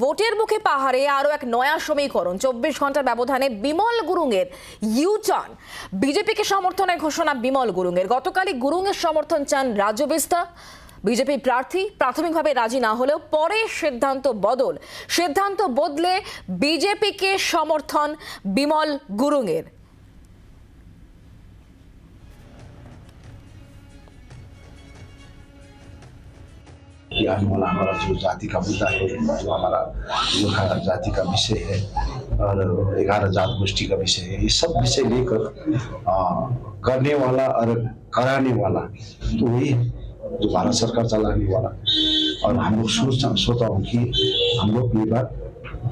ভোটের মুখে পাহাড়ে আরও এক নয়া সমীকরণ। চব্বিশ ঘণ্টার ব্যবধানে বিমল গুরুংয়ের ইউটার্ন। বিজেপিকে সমর্থনের ঘোষণা বিমল গুরুংয়ের। গতকালই গুরুংয়ের সমর্থন চান রাজ্য বিস্তা। বিজেপি প্রার্থী প্রাথমিকভাবে রাজি না হলেও পরে সিদ্ধান্ত বদল। সিদ্ধান্ত বদলে বিজেপিকে সমর্থন বিমল গুরুংয়ের। कि आने वाला हमारा जो जाति का मुद्दा है, जो हमारा गोरखा जाति का विषय है, और ग्यारह जात गोष्ठी का विषय है, ये सब विषय लेकर करने वाला और कराने वाला तो वही है, जो भारत सरकार चलाने वाला। और हम लोग सोच, सोचा हूँ कि हम लोग ये बात,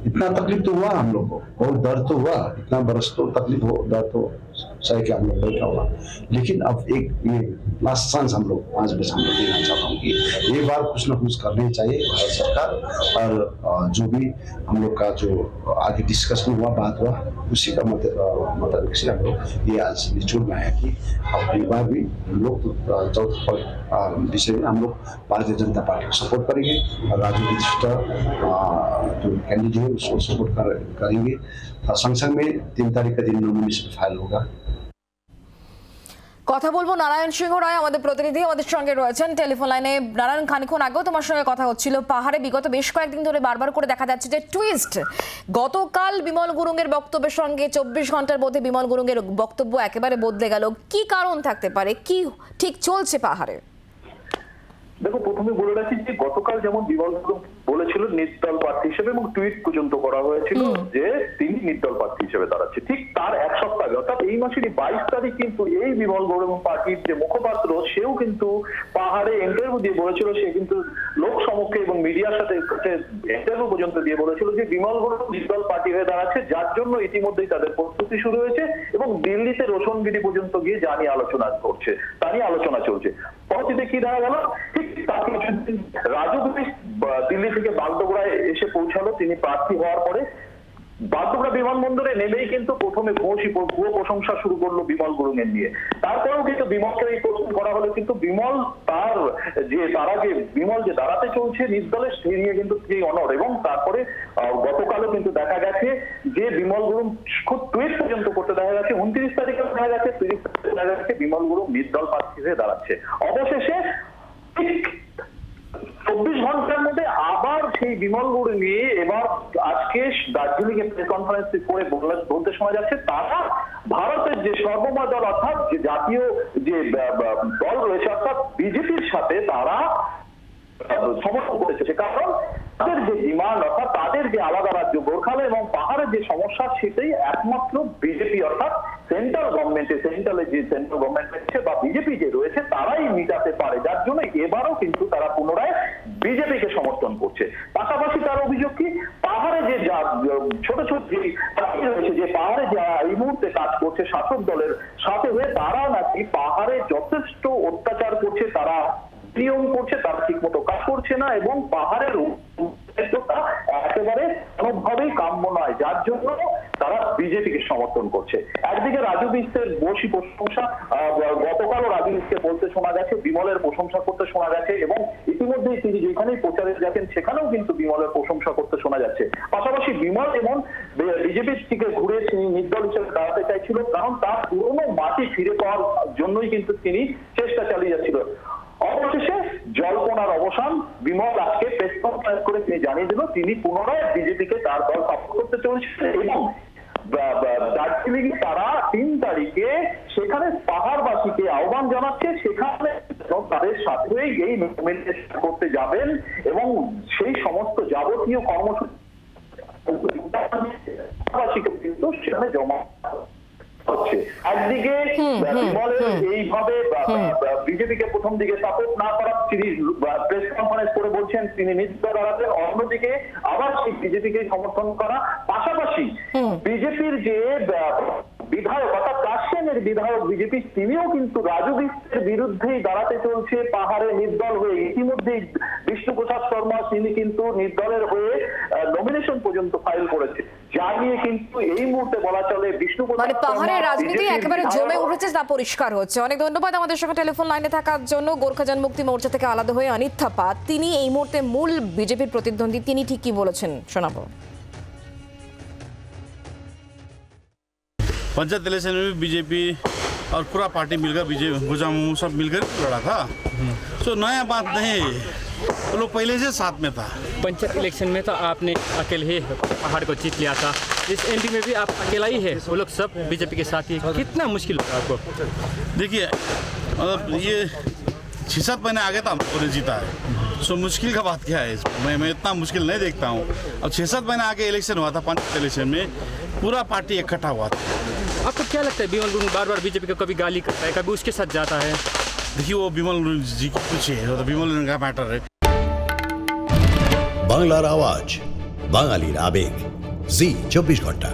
इतना तकलीफ़ तो हुआ हम लोग को, बहुत दर्द तो हुआ, इतना बरस तो तकलीफ़ हो दर्द तो सह के हम लोग बैठा हुआ? लेकिन अब एक ये लास्ट चांस हम लोग पाँच बजे हम लोग देना चाहता हूँ कि ये बार कुछ ना कुछ करनी चाहिए भारत सरकार और जो भी हम लोग का जो आगे डिस्कशन हुआ, बात हुआ, उसी का मत मतलब से हम लोग ये आज निचोड़ में आया कि अब ये बार भी हम लोग चौथे विषय में हम लोग भारतीय जनता पार्टी को सपोर्ट करेंगे और राजू विशिष्ट जो कैंडिडेट है उसको सपोर्ट करेंगे। और संग संग में तीन तारीख का दिन नॉमिनेशन फ़ाइल होगा। কথা বলব নারায়ণ সিংহ রায়, আমাদের প্রতিনিধি আমাদের সঙ্গে রয়েছেন। টেলিফোন লাইনে নারায়ণ খানিক্ষণ আগেও তোমার সঙ্গে কথা হচ্ছিল। পাহাড়ে বিগত বেশ কয়েকদিন ধরে বারবার করে দেখা যাচ্ছে যে টুইস্ট গতকাল বিমল গুরুঙ্গের বক্তব্যের সঙ্গে চব্বিশ ঘণ্টার মধ্যে বিমল গুরুঙ্গের বক্তব্য একেবারে বদলে গেল। কি কারণ থাকতে পারে? কি ঠিক চলছে পাহাড়ে? দেখো প্রথমে বলে রাখি যে গতকাল যেমন বিমল বলেছিল নির্দল প্রার্থী হিসেবে এবং টুইট পর্যন্ত করা হয়েছিল যে তিনি নির্দল প্রার্থী হিসেবে দাঁড়াচ্ছে। ঠিক তার এক সপ্তাহ আগে অর্থাৎ এই মাসেরই বাইশ তারিখ কিন্তু এই বিমল গৌরব পার্টির যে মুখপাত্র সেও কিন্তু পাহাড়ে ইন্টারভিউ দিয়ে বলেছিল সে কিন্তু লোক সমক্ষে এবং মিডিয়ার সাথে ইন্টারভিউ পর্যন্ত দিয়ে বলেছিল যে বিমল গৌরব নির্দল পার্টি হয়ে দাঁড়াচ্ছে যার জন্য ইতিমধ্যেই তাদের প্রস্তুতি শুরু হয়েছে এবং দিল্লিতে রোশনগিরি পর্যন্ত গিয়ে যা নিয়ে আলোচনা করছে তা নিয়ে আলোচনা চলছে। পরবর্তীতে কি দেখা গেল? ঠিক তার কিছুদিন রাজু দিল্লি থেকে বাগডোগরায় এসে পৌঁছালো। তিনি প্রার্থী হওয়ার পরে বাগডোগরা বিমানবন্দরে নেমেই কিন্তু প্রথমে ভূয়সী ভুয়ো প্রশংসা শুরু করল বিমল গুরুং এর নিয়ে। তারপরেও কিন্তু বিমলকে এই প্রশ্ন করা হলো, কিন্তু বিমল তার যে, তারা যে বিমল যে দাঁড়াতে চলছে, নির্দলে সেই নিয়ে কিন্তু সেই অনর এবং তারপরে গতকালও কিন্তু দেখা গেছে যে বিমল গুরুং খুব টুইট পর্যন্ত করতে দেখা গেছে। উনত্রিশ তারিখে দেখা গেছে, তিরিশ তারিখে দেখা গেছে, বিমল গুরুং নির্দল প্রার্থী হয়ে দাঁড়াচ্ছে অবশেষে ঠিক চব্বিশ ঘণ্টার মধ্যে আবার সেই বিমল গুরু নিয়ে এবার আজকে দার্জিলিং এ প্রেস কনফারেন্স করে বলতে শোনা যাচ্ছে, তারা ভারতের যে সর্বময় দল, অর্থাৎ যে জাতীয় যে দল রয়েছে, অর্থাৎ বিজেপির সাথে তারা সমর্থন করেছে। কারণ তাদের যে ডিমান্ড, অর্থাৎ তাদের যে আলাদা রাজ্য গোর্খালে এবং পাহাড়ের যে সমস্যা, সেটাই একমাত্র বিজেপি, অর্থাৎ সেন্ট্রাল গভর্নমেন্টে সেন্ট্রালে যে সেন্ট্রাল গভর্নমেন্ট রয়েছে বা বিজেপি যে রয়েছে, তারাই মিটাতে পারে। যার জন্য এবারও কিন্তু তারা পুনরায় বিজেপিকে সমর্থন করছে পাশাপাশি তার অভিযোগ কি? পাহাড়ে যে যা- ছোট ছোট যে চাকরি রয়েছে, যে পাহাড়ে যারা এই মুহূর্তে কাজ করছে শাসক দলের সাথে হয়ে তারা নাকি পাহাড়ে যথেষ্ট অত্যাচার করছে, তারা নিয়ম করছে, তারা ঠিক মতো কাজ করছে না এবং পাহাড়ের একেবারে কোনোভাবেই কাম্য নয়। যার জন্য তারা বিজেপিকে সমর্থন করছে। একদিকে রাজু বিশ্বের বসি প্রশংসা গতকালও রাজু বিশ্বের বলতে শোনা গেছে, বিমলের প্রশংসা করতে শোনা গেছে এবং ইতিমধ্যেই তিনি যেখানেই প্রচারে যাচ্ছেন সেখানেও কিন্তু বিমলের প্রশংসা করতে শোনা যাচ্ছে। পাশাপাশি বিমল এবং বিজেপির থেকে ঘুরে তিনি নির্দল হিসেবে দাঁড়াতে চাইছিল, কারণ তার পুরনো মাটি ফিরে পাওয়ার জন্যই কিন্তু তিনি চেষ্টা চালিয়ে যাচ্ছিল অবশেষে জল্পনার অবসান বিমল আজকে প্রেস কনফারেন্স করে তিনি জানিয়ে দিল তিনি পুনরায় বিজেপিকে তার দল সাপোর্ট করতে চলেছেন এবং দার্জিলিং তারা তিন তারিখে সেখানে পাহাড়বাসীকে আহ্বান জানাচ্ছে, সেখানে তাদের সাথে এই করতে যাবেন এবং সেই সমস্ত যাবতীয় কর্মসূচি কিন্তু সেখানে জমা হচ্ছে। একদিকে বলেন এইভাবে বিজেপিকে প্রথম দিকে সাপোর্ট না করা তিনি প্রেস কনফারেন্স করে বলছেন তিনি নির্দল দাঁড়াতেন অন্যদিকে আবার সেই বিজেপিকে সমর্থন করা। পাশাপাশি বিজেপির যে বিধায়ক অর্থাৎ কাশিয়ানের বিধায়ক বিজেপি তিনিও কিন্তু রাজু বিশ্বের বিরুদ্ধেই দাঁড়াতে চলছে পাহাড়ে নির্দল হয়ে। ইতিমধ্যেই বিষ্ণু প্রসাদ শর্মা তিনি কিন্তু নির্দলের হয়ে নমিনেশন পর্যন্ত ফাইল করেছে। যা নিয়ে কিন্তু এই মুহূর্তে বলা চলে বিষ্ণুপ্রসাদ মানে পাহাড়ের রাজনীতি একেবারে জমে উঠেছে তা পরিষ্কার হচ্ছে। অনেক ধন্যবাদ আমাদের সঙ্গে টেলিফোন লাইনে থাকার জন্য। গোর্খা জনমুক্তি মোর্চা থেকে আলাদা হয়ে অনিত থাপা তিনি এই মুহূর্তে মূল বিজেপির প্রতিদ্বন্দ্বী। তিনি ঠিকই বলেছেন শোনাবো। पंचायत इलेक्शन में भी बीजेपी और पूरा पार्टी मिलकर बीजेपी गुजामू सब मिलकर लड़ा था। तो नया बात नहीं वो लोग पहले से साथ में था। पंचायत इलेक्शन में तो आपने अकेले ही पहाड़ को जीत लिया था। इस एनडी में भी आप अकेला ही है वो लोग सब बीजेपी के साथ ही। कितना मुश्किल होगा आपको? देखिए मतलब ये छः सात महीने आगे था हमको जीता है। सो मुश्किल का बात क्या है इसमें मैं? मैं इतना मुश्किल नहीं देखता हूँ। अब छः सात महीने आगे इलेक्शन हुआ था पंचायत इलेक्शन में पूरा पार्टी इकट्ठा हुआ था। आपको क्या लगता है बिमल गुरु बार बार बीजेपी को कभी गाली करता है कभी उसके साथ जाता है देखिए वो विमल जी की कुछ है वो तो विमल का मैटर है বাংলার আওয়াজ বাঙালির আবেগ জি চব্বিশ ঘন্টা